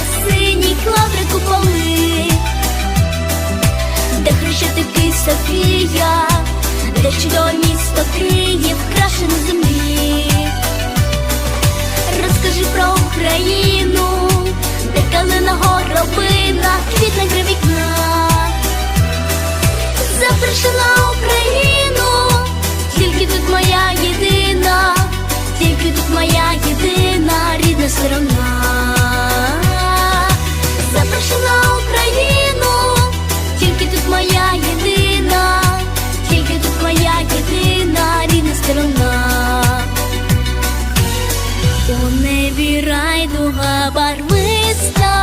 хвилях синій кладри куполи, де хрещатики Софія, де чудове місто Київ, барвиста,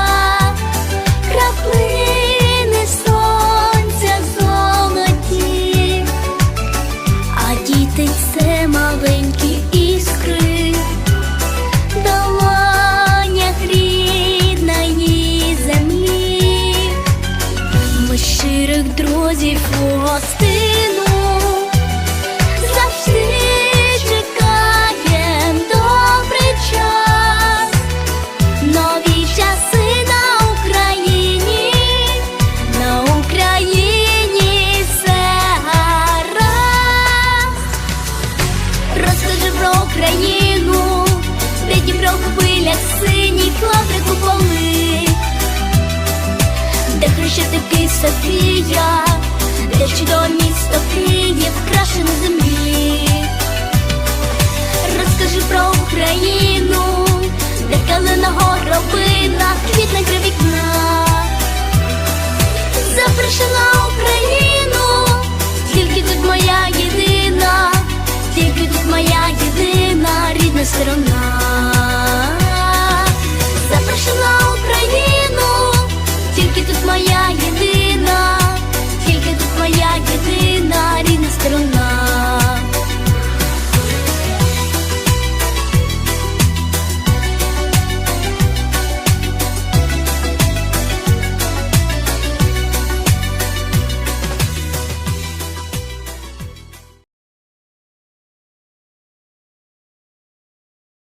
краплини сонця золоті, а діти це маленькі іскри, долонях рідної землі. Щирих друзів у гостину синій кладри куполи, де хрещатики Софія, де чудове місто Київ, крашене землі.